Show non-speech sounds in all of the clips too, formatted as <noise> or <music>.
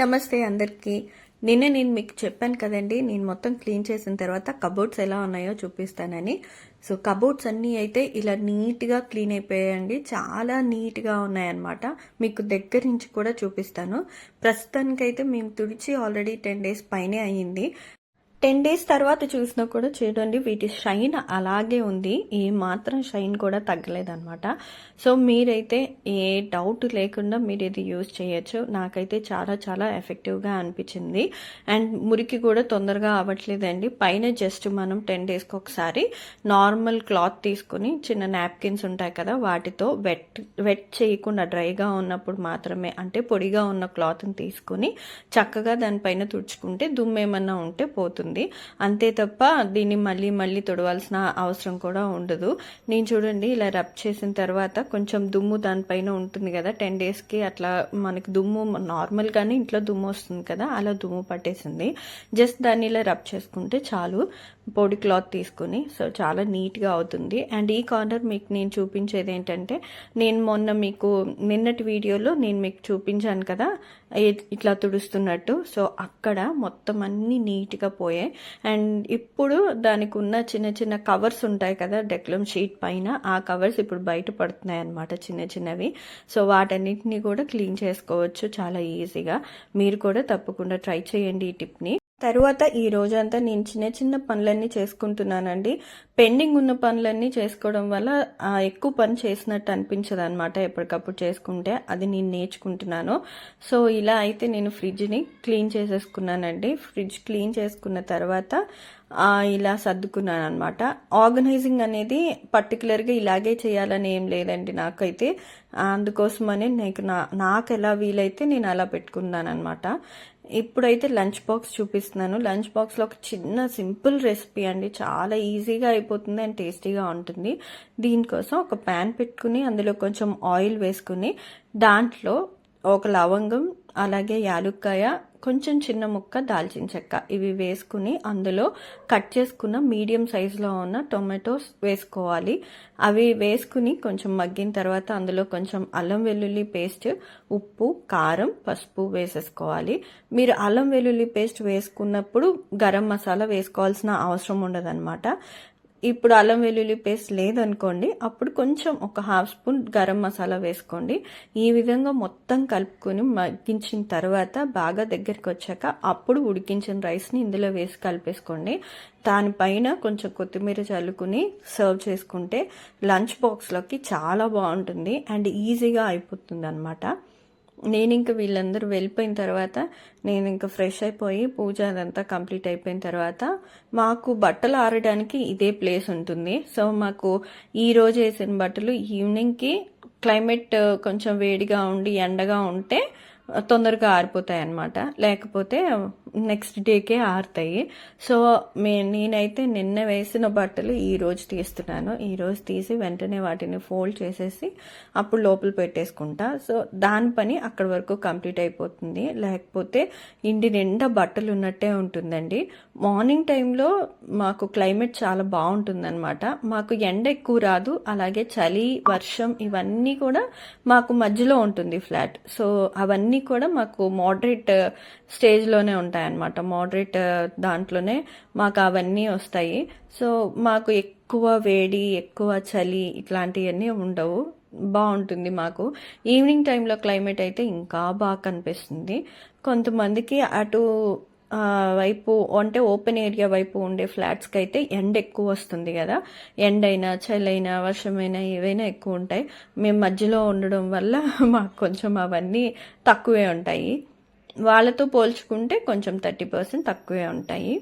నమస్తే అందరికీ. నిన్న నేను మీకు చెప్పాను కదండి నేను మొత్తం క్లీన్ చేసిన తర్వాత కబోర్డ్స్ ఎలా ఉన్నాయో చూపిస్తానని. సో కబోర్డ్స్ అన్నీ అయితే ఇలా నీట్గా క్లీన్ అయిపోయాయండి. చాలా నీట్గా ఉన్నాయన్నమాట. మీకు దగ్గర నుంచి కూడా చూపిస్తాను. ప్రస్తుతానికైతే మేము తుడిచి ఆల్రెడీ టెన్ డేస్ పైనే అయ్యింది టెన్ డేస్ తర్వాత చూసినా కూడా చూడండి వీటి షైన్ అలాగే ఉంది. ఏ మాత్రం షైన్ కూడా తగ్గలేదన్నమాట. సో మీరైతే ఏ డౌట్ లేకుండా మీరు ఇది యూజ్ చేయొచ్చు. నాకైతే చాలా చాలా ఎఫెక్టివ్గా అనిపించింది. అండ్ మురికి కూడా తొందరగా అవ్వట్లేదండి. పైన జస్ట్ మనం టెన్ డేస్కి ఒకసారి నార్మల్ క్లాత్ తీసుకుని చిన్న నాప్కిన్స్ ఉంటాయి కదా వాటితో వెట్ వెట్ చేయకుండా డ్రైగా ఉన్నప్పుడు మాత్రమే అంటే పొడిగా ఉన్న క్లాత్ని తీసుకుని చక్కగా దానిపైన తుడుచుకుంటే దుమ్ము ఏమన్నా ఉంటే పోతుంది. అంతే తప్ప దీన్ని మళ్ళీ మళ్ళీ తుడవాల్సిన అవసరం కూడా ఉండదు. నేను చూడండి ఇలా రబ్ చేసిన తర్వాత కొంచెం దుమ్ము దానిపైన ఉంటుంది కదా టెన్ డేస్కి అట్లా మనకి దుమ్ము నార్మల్గానే ఇంట్లో దుమ్ము వస్తుంది కదా అలా దుమ్ము పట్టేసింది. జస్ట్ దాన్ని ఇలా రబ్ చేసుకుంటే చాలు. పొడి క్లాత్ తీసుకుని సో చాలా నీట్గా అవుతుంది. అండ్ ఈ కార్నర్ మీకు నేను చూపించేది ఏంటంటే నేను మొన్న మీకు నిన్నటి వీడియోలో నేను మీకు చూపించాను కదా ఇట్లా తుడుస్తున్నట్టు. సో అక్కడ మొత్తం అన్నీ నీట్గా పోయాయి. అండ్ ఇప్పుడు దానికి ఉన్న చిన్న చిన్న కవర్స్ ఉంటాయి కదా డెక్లం షీట్ పైన. ఆ కవర్స్ ఇప్పుడు బయట పడుతున్నాయి అనమాట చిన్న చిన్నవి. సో వాటన్నిటిని కూడా క్లీన్ చేసుకోవచ్చు చాలా ఈజీగా మీరు కూడా తప్పకుండా ట్రై చేయండి ఈ టిప్ని తరువాత ఈ రోజంతా నేను చిన్న చిన్న పనులన్నీ చేసుకుంటున్నానండి. పెండింగ్ ఉన్న పనులన్నీ చేసుకోవడం వల్ల ఎక్కువ పని చేసినట్టు అనిపించదు అనమాట ఎప్పటికప్పుడు చేసుకుంటే. అది నేను నేర్చుకుంటున్నాను. సో ఇలా అయితే నేను ఫ్రిడ్జ్ని క్లీన్ చేసేసుకున్నానండి. ఫ్రిడ్జ్ క్లీన్ చేసుకున్న తర్వాత ఇలా సర్దుకున్నాను అనమాట ఆర్గనైజింగ్ అనేది పర్టికులర్గా ఇలాగే చేయాలని ఏం లేదండి నాకైతే. అందుకోసమని నాకు నా నాకు ఎలా వీలైతే నేను అలా పెట్టుకున్నాను అనమాట ఇప్పుడైతే లంచ్ బాక్స్ చూపిస్తున్నాను. లంచ్ బాక్స్లో ఒక చిన్న సింపుల్ రెసిపీ అండి. చాలా ఈజీగా అయిపోతుంది అండ్ టేస్టీగా ఉంటుంది. దీనికోసం ఒక ప్యాన్ పెట్టుకుని అందులో కొంచెం ఆయిల్ వేసుకుని దాంట్లో ఒక లవంగం అలాగే యాలుక్కాయ కొంచెం చిన్న ముక్క దాల్చిన చెక్క. ఇవి వేసుకుని అందులో కట్ చేసుకున్న మీడియం సైజులో ఉన్న టొమాటోస్ వేసుకోవాలి. అవి వేసుకుని కొంచెం మగ్గిన తర్వాత అందులో కొంచెం అల్లం వెల్లుల్లి పేస్ట్ ఉప్పు కారం పసుపు వేసేసుకోవాలి. మీరు అల్లం వెల్లుల్లి పేస్ట్ వేసుకున్నప్పుడు గరం మసాలా వేసుకోవాల్సిన అవసరం ఉండదన్నమాట. ఇప్పుడు అల్లం వెల్లుల్లి పేస్ట్ లేదనుకోండి అప్పుడు కొంచెం ఒక హాఫ్ స్పూన్ గరం మసాలా వేసుకోండి. ఈ విధంగా మొత్తం కలుపుకొని మగ్గించిన తర్వాత బాగా దగ్గరికి వచ్చాక అప్పుడు ఉడికించిన రైస్ని ఇందులో వేసి కలిపేసుకోండి. దానిపైన కొంచెం కొత్తిమీర చల్లుకుని సర్వ్ చేసుకుంటే లంచ్ బాక్స్లోకి చాలా బాగుంటుంది అండ్ ఈజీగా అయిపోతుంది అనమాట నేను ఇంకా వీళ్ళందరూ వెళ్ళిపోయిన తర్వాత నేను ఇంకా ఫ్రెష్ అయిపోయి పూజ అదంతా కంప్లీట్ అయిపోయిన తర్వాత మాకు బట్టలు ఆరడానికి ఇదే ప్లేస్ ఉంటుంది. సో మాకు ఈ రోజు వేసిన బట్టలు ఈవినింగ్కి క్లైమేట్ కొంచెం వేడిగా ఉండి ఎండగా ఉంటే తొందరగా ఆరిపోతాయి అన్నమాట. లేకపోతే నెక్స్ట్ డేకే ఆరుతాయి. సో మే నేనైతే నిన్న వేసిన బట్టలు ఈరోజు తీస్తున్నాను. ఈరోజు తీసి వెంటనే వాటిని ఫోల్డ్ చేసేసి అప్పుడు లోపల పెట్టేసుకుంటా. సో దాని పని అక్కడి వరకు కంప్లీట్ అయిపోతుంది. లేకపోతే ఇంటి నిండా బట్టలు ఉన్నట్టే ఉంటుందండి. మార్నింగ్ టైంలో మాకు క్లైమేట్ చాలా బాగుంటుందన్నమాట. మాకు ఎండ ఎక్కువ రాదు. అలాగే చలి వర్షం ఇవన్నీ కూడా మాకు మధ్యలో ఉంటుంది ఫ్లాట్ సో అవన్నీ కూడా మాకు మోడరేట్ స్టేజ్లోనే uh, ఉంటాయన్నమాట. మోడరేట్ uh, దాంట్లోనే మాకు అవన్నీ వస్తాయి. సో మాకు ఎక్కువ వేడి ఎక్కువ చలి ఇట్లాంటివన్నీ ఉండవు. బాగుంటుంది మాకు. ఈవినింగ్ టైంలో క్లైమేట్ అయితే ఇంకా బాగా కనిపిస్తుంది. కొంతమందికి అటు వైపు అంటే ఓపెన్ ఏరియా వైపు ఉండే ఫ్లాట్స్కి అయితే ఎండ ఎక్కువ వస్తుంది కదా. ఎండ అయినా చలైనా వర్షమైనా ఏవైనా ఎక్కువ ఉంటాయి. మేము మధ్యలో ఉండడం వల్ల <laughs> మాకు కొంచెం అవన్నీ తక్కువే ఉంటాయి. వాళ్ళతో పోల్చుకుంటే కొంచెం థర్టీ పర్సెంట్ తక్కువే ఉంటాయి.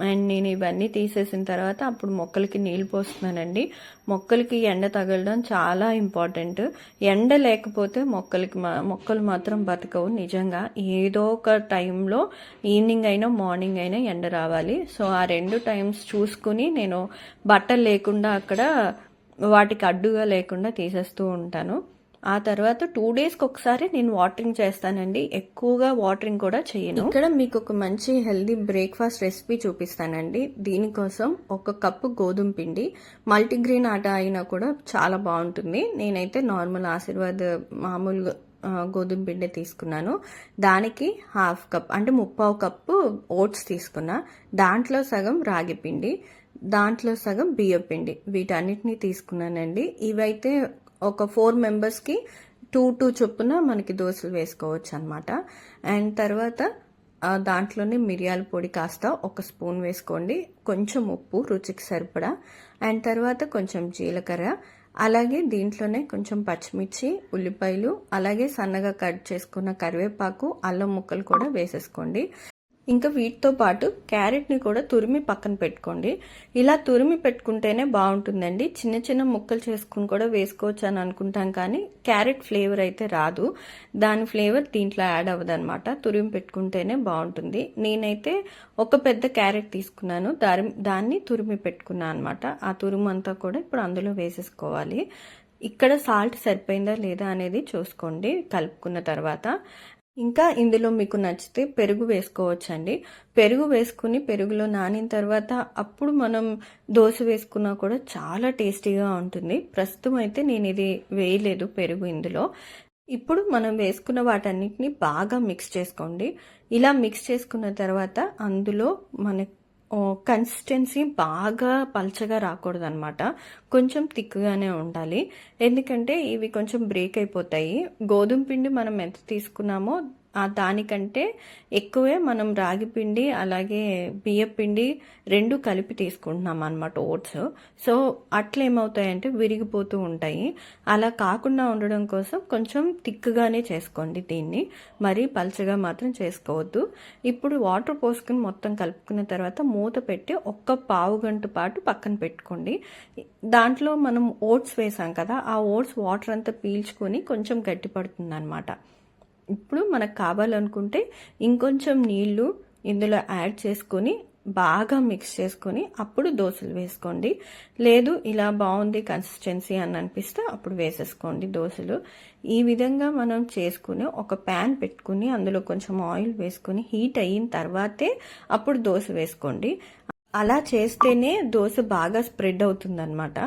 అండ్ నేను ఇవన్నీ తీసేసిన తర్వాత అప్పుడు మొక్కలకి నీళ్ళు పోస్తున్నానండి. మొక్కలకి ఎండ తగలడం చాలా ఇంపార్టెంట్. ఎండ లేకపోతే మొక్కలకి మా మొక్కలు మాత్రం బతకవు. నిజంగా ఏదో ఒక టైంలో ఈవినింగ్ అయినా మార్నింగ్ అయినా ఎండ రావాలి. సో ఆ రెండు టైమ్స్ చూసుకుని నేను బట్టలు లేకుండా అక్కడ వాటికి అడ్డుగా లేకుండా తీసేస్తూ ఉంటాను. ఆ తర్వాత టూ డేస్కి ఒకసారి నేను వాటరింగ్ చేస్తానండి. ఎక్కువగా వాటరింగ్ కూడా చేయను. ఇక్కడ మీకు ఒక మంచి హెల్దీ బ్రేక్ఫాస్ట్ రెసిపీ చూపిస్తానండి. దీనికోసం ఒక కప్పు గోధుమ పిండి మల్టీగ్రెయిన్ ఆట అయినా కూడా చాలా బాగుంటుంది. నేనైతే నార్మల్ ఆశీర్వాద్ మామూలుగా గోధుమ పిండి తీసుకున్నాను. దానికి హాఫ్ కప్ అంటే ముప్పావు కప్పు ఓట్స్ తీసుకున్నా. దాంట్లో సగం రాగి పిండి దాంట్లో సగం బియ్యం పిండి. వీటన్నిటిని తీసుకున్నానండి. ఇవైతే ఒక ఫోర్ మెంబర్స్కి టూ టూ చొప్పున మనకి దోశలు వేసుకోవచ్చు అనమాట అండ్ తర్వాత దాంట్లోనే మిరియాల పొడి కాస్త ఒక స్పూన్ వేసుకోండి. కొంచెం ఉప్పు రుచికి సరిపడా. అండ్ తర్వాత కొంచెం జీలకర్ర. అలాగే దీంట్లోనే కొంచెం పచ్చిమిర్చి ఉల్లిపాయలు అలాగే సన్నగా కట్ చేసుకున్న కరివేపాకు అల్లం ముక్కలు కూడా వేసేసుకోండి. ఇంకా వీటితో పాటు క్యారెట్ని కూడా తురిమి పక్కన పెట్టుకోండి. ఇలా తురిమి పెట్టుకుంటేనే బాగుంటుందండి. చిన్న చిన్న ముక్కలు చేసుకుని కూడా వేసుకోవచ్చు అని అనుకుంటాం కానీ క్యారెట్ ఫ్లేవర్ అయితే రాదు. దాని ఫ్లేవర్ దీంట్లో యాడ్ అవ్వదనమాట తురిమి పెట్టుకుంటేనే బాగుంటుంది. నేనైతే ఒక పెద్ద క్యారెట్ తీసుకున్నాను. దారి దాన్ని తురిమి పెట్టుకున్నాను అనమాట ఆ తురుము అంతా కూడా ఇప్పుడు అందులో వేసేసుకోవాలి. ఇక్కడ సాల్ట్ సరిపోయిందా లేదా అనేది చూసుకోండి. కలుపుకున్న తర్వాత ఇంకా ఇందులో మీకు నచ్చితే పెరుగు వేసుకోవచ్చండి. పెరుగు వేసుకుని పెరుగులో నానిన తర్వాత అప్పుడు మనం దోశ వేసుకున్నా కూడా చాలా టేస్టీగా ఉంటుంది. ప్రస్తుతం అయితే నేను ఇది వేయలేదు పెరుగు ఇందులో. ఇప్పుడు మనం వేసుకున్న వాటన్నిటిని బాగా మిక్స్ చేసుకోండి. ఇలా మిక్స్ చేసుకున్న తర్వాత అందులో మన కన్సిస్టెన్సీ బాగా పల్చగా రాకూడదు అనమాట కొంచెం థిక్గానే ఉండాలి. ఎందుకంటే ఇవి కొంచెం బ్రేక్ అయిపోతాయి. గోధుమ పిండి మనం ఎంత తీసుకున్నామో దానికంటే ఎక్కువే మనం రాగి పిండి అలాగే బియ్య పిండి రెండు కలిపి తీసుకుంటున్నాం అనమాట ఓట్స్. సో అట్లా ఏమవుతాయంటే విరిగిపోతూ ఉంటాయి. అలా కాకుండా ఉండడం కోసం కొంచెం థిక్గానే చేసుకోండి దీన్ని. మరీ పలచగా మాత్రం చేసుకోవద్దు. ఇప్పుడు వాటర్ పోసుకుని మొత్తం కలుపుకున్న తర్వాత మూత పెట్టి ఒక్క పావు గంట పాటు పక్కన పెట్టుకోండి. దాంట్లో మనం ఓట్స్ వేసాం కదా ఆ ఓట్స్ వాటర్ అంతా పీల్చుకొని కొంచెం గట్టిపడుతుంది అనమాట ఇప్పుడు మనకు కావాలనుకుంటే ఇంకొంచెం నీళ్ళు ఇందులో యాడ్ చేసుకొని బాగా మిక్స్ చేసుకొని అప్పుడు దోశలు వేసుకోండి. లేదు ఇలా బాగుంది కన్సిస్టెన్సీ అని అనిపిస్తే అప్పుడు వేసేసుకోండి దోశలు. ఈ విధంగా మనం చేసుకుని ఒక ప్యాన్ పెట్టుకుని అందులో కొంచెం ఆయిల్ వేసుకొని హీట్ అయిన తర్వాతే అప్పుడు దోశ వేసుకోండి. అలా చేస్తేనే దోశ బాగా స్ప్రెడ్ అవుతుందన్నమాట.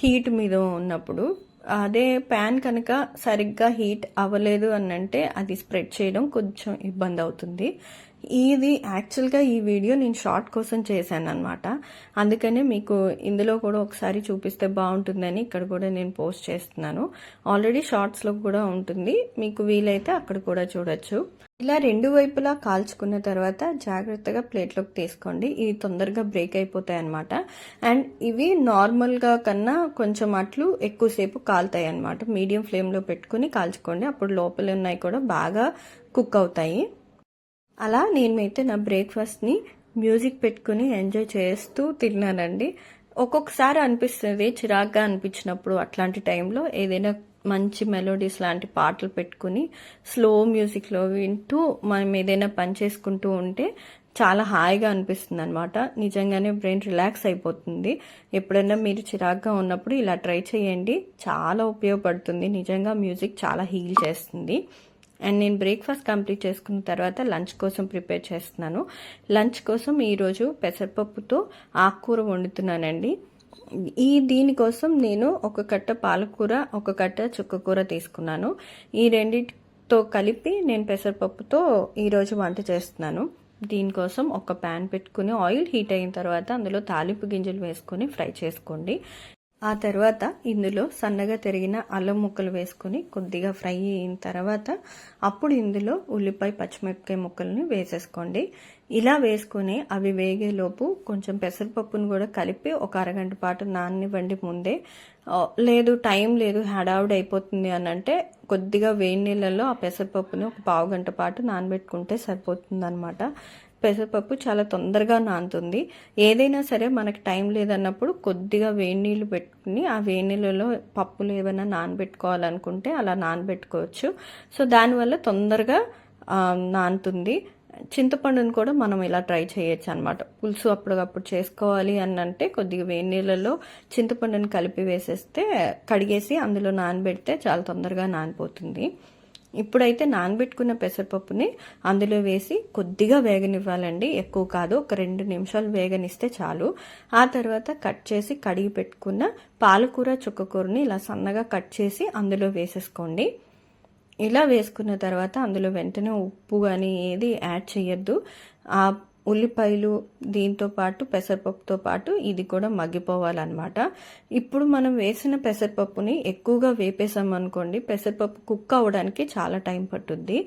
హీట్ మీద ఉన్నప్పుడు అదే ప్యాన్ కనుక సరిగ్గా హీట్ అవ్వలేదు అని అంటే అది స్ప్రెడ్ చేయడం కొంచెం ఇబ్బంది అవుతుంది. ఇది యాక్చువల్గా ఈ వీడియో నేను షార్ట్ కోసం చేశాను అనమాట అందుకనే మీకు ఇందులో కూడా ఒకసారి చూపిస్తే బాగుంటుందని ఇక్కడ కూడా నేను పోస్ట్ చేస్తున్నాను. ఆల్రెడీ షార్ట్స్లో కూడా ఉంటుంది. మీకు వీలైతే అక్కడ కూడా చూడొచ్చు. ఇలా రెండు వైపులా కాల్చుకున్న తర్వాత జాగ్రత్తగా ప్లేట్లోకి తీసుకోండి. ఇవి తొందరగా బ్రేక్ అయిపోతాయి అనమాట అండ్ ఇవి నార్మల్గా కన్నా కొంచెం అట్లు ఎక్కువసేపు కాలుతాయి అనమాట మీడియం ఫ్లేమ్లో పెట్టుకుని కాల్చుకోండి. అప్పుడు లోపల ఉన్నాయి కూడా బాగా కుక్ అవుతాయి. అలా నేనైతే నా బ్రేక్ఫాస్ట్ని మ్యూజిక్ పెట్టుకుని ఎంజాయ్ చేస్తూ తిన్నానండి. ఒక్కొక్కసారి అనిపిస్తుంది చిరాగ్గా అనిపించినప్పుడు అట్లాంటి టైంలో ఏదైనా మంచి మెలోడీస్ లాంటి పాటలు పెట్టుకుని స్లో మ్యూజిక్లో వింటూ మనం ఏదైనా పని చేసుకుంటూ ఉంటే చాలా హాయిగా అనిపిస్తుంది అనమాట నిజంగానే బ్రెయిన్ రిలాక్స్ అయిపోతుంది. ఎప్పుడైనా మీరు చిరాగ్గా ఉన్నప్పుడు ఇలా ట్రై చేయండి. చాలా ఉపయోగపడుతుంది. నిజంగా మ్యూజిక్ చాలా హీల్ చేస్తుంది. అండ్ నేను బ్రేక్ఫాస్ట్ కంప్లీట్ చేసుకున్న తర్వాత లంచ్ కోసం ప్రిపేర్ చేస్తున్నాను. లంచ్ కోసం ఈరోజు పెసరపప్పుతో ఆకుకూర వండుతున్నానండి. ఈ దీనికోసం నేను ఒక కట్ట పాలకూర ఒక కట్ట చుక్కకూర తీసుకున్నాను. ఈ రెండిటితో కలిపి నేను పెసరపప్పుతో ఈరోజు వంట చేస్తున్నాను. దీనికోసం ఒక ప్యాన్ పెట్టుకుని ఆయిల్ హీట్ అయిన తర్వాత అందులో తాలింపు గింజలు వేసుకొని ఫ్రై చేసుకోండి. ఆ తర్వాత ఇందులో సన్నగా తిరిగిన అల్లం ముక్కలు వేసుకొని కొద్దిగా ఫ్రై అయిన తర్వాత అప్పుడు ఇందులో ఉల్లిపాయ పచ్చిమిరపకాయ ముక్కల్ని వేసేసుకోండి. ఇలా వేసుకొని అవి వేగేలోపు కొంచెం పెసరపప్పును కూడా కలిపి ఒక అరగంట పాటు నాననివ్వండి ముందే. లేదు టైం లేదు హడావుడి అయిపోతుంది అని అంటే కొద్దిగా వేడి నీళ్ళల్లో ఆ పెసరపప్పుని ఒక పావు గంట పాటు నానబెట్టుకుంటే సరిపోతుంది అనమాట పెసరపప్పు చాలా తొందరగా నానుతుంది. ఏదైనా సరే మనకు టైం లేదన్నప్పుడు కొద్దిగా వేడి నీళ్ళు పెట్టుకుని ఆ వేడి నీళ్ళలో పప్పులు ఏమైనా నానబెట్టుకోవాలనుకుంటే అలా నానబెట్టుకోవచ్చు. సో దానివల్ల తొందరగా నానుతుంది. చింతపండుని కూడా మనం ఇలా ట్రై చేయొచ్చు అనమాట పులుసు అప్పటికప్పుడు చేసుకోవాలి అని అంటే కొద్దిగా వేడి నీళ్ళలో చింతపండుని కలిపి వేసేస్తే కడిగేసి అందులో నానబెడితే చాలా తొందరగా నానిపోతుంది. ఇప్పుడైతే నానబెట్టుకున్న పెసరపప్పుని అందులో వేసి కొద్దిగా వేగనివ్వాలండి. ఎక్కువ కాదు ఒక రెండు నిమిషాలు వేగనిస్తే చాలు. ఆ తర్వాత కట్ చేసి కడిగి పెట్టుకున్న పాలకూర చుక్కకూరని ఇలా సన్నగా కట్ చేసి అందులో వేసేసుకోండి. ఇలా వేసుకున్న తర్వాత అందులో వెంటనే ఉప్పు కానీ ఏది యాడ్ చేయొద్దు ఆ ఉల్లిపాయలు దీంతో పాటు పెసరపప్పుతో పాటు ఇది కూడా మగ్గిపోవాలన్నమాట. ఇప్పుడు మనం వేసిన పెసరపప్పుని ఎక్కువగా వేపేసాం అనుకోండి పెసరపప్పు కుక్ అవ్వడానికి చాలా టైం పట్టుద్ది.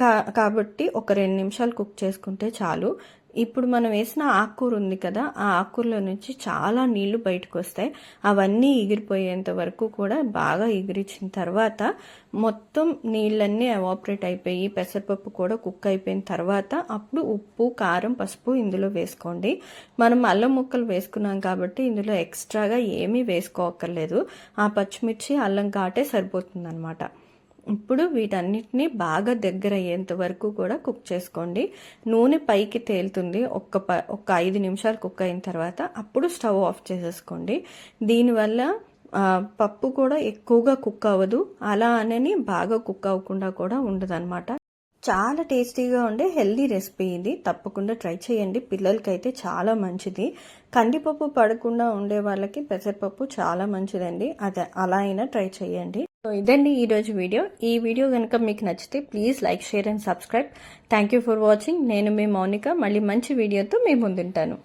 కా కాబట్టి ఒక రెండు నిమిషాలు కుక్ చేసుకుంటే చాలు. ఇప్పుడు మనం వేసిన ఆకుకూర ఉంది కదా ఆ ఆకుకూరలో నుంచి చాలా నీళ్ళు బయటకు వస్తాయి అవన్నీ ఎగిరిపోయేంత వరకు కూడా బాగా ఎగిరించిన తర్వాత మొత్తం నీళ్ళన్నీ ఎవాపరేట్ అయిపోయి పెసరపప్పు కూడా కుక్ అయిపోయిన తర్వాత అప్పుడు ఉప్పు కారం పసుపు ఇందులో వేసుకోండి. మనం అల్లం ముక్కలు వేసుకున్నాం కాబట్టి ఇందులో ఎక్స్ట్రాగా ఏమీ వేసుకోక్కర్లేదు. ఆ పచ్చిమిర్చి అల్లం కాటే సరిపోతుంది ఇప్పుడు వీటన్నిటిని బాగా దగ్గర అయ్యేంత వరకు కూడా కుక్ చేసుకోండి. నూనె పైకి తేలుతుంది. ఒక్క ప ఒక ఐదు నిమిషాలు కుక్ అయిన తర్వాత అప్పుడు స్టవ్ ఆఫ్ చేసేసుకోండి. దీనివల్ల పప్పు కూడా ఎక్కువగా కుక్ అవ్వదు. అలా అనని బాగా కుక్ అవ్వకుండా కూడా ఉండదన్నమాట. చాలా టేస్టీగా ఉండే హెల్దీ రెసిపీ ఇది. తప్పకుండా ట్రై చేయండి. పిల్లలకైతే చాలా మంచిది. కందిపప్పు పడకుండా ఉండే వాళ్ళకి పెసరపప్పు చాలా మంచిదండి. అదే అలా అయినా ట్రై చేయండి. సో ఇదండి ఈరోజు వీడియో. ఈ వీడియో కనుక మీకు నచ్చితే please like share and subscribe. Thank you for watching నేను మీ మౌనిక. మళ్ళీ మంచి వీడియోతో మీ ముందుంటాను.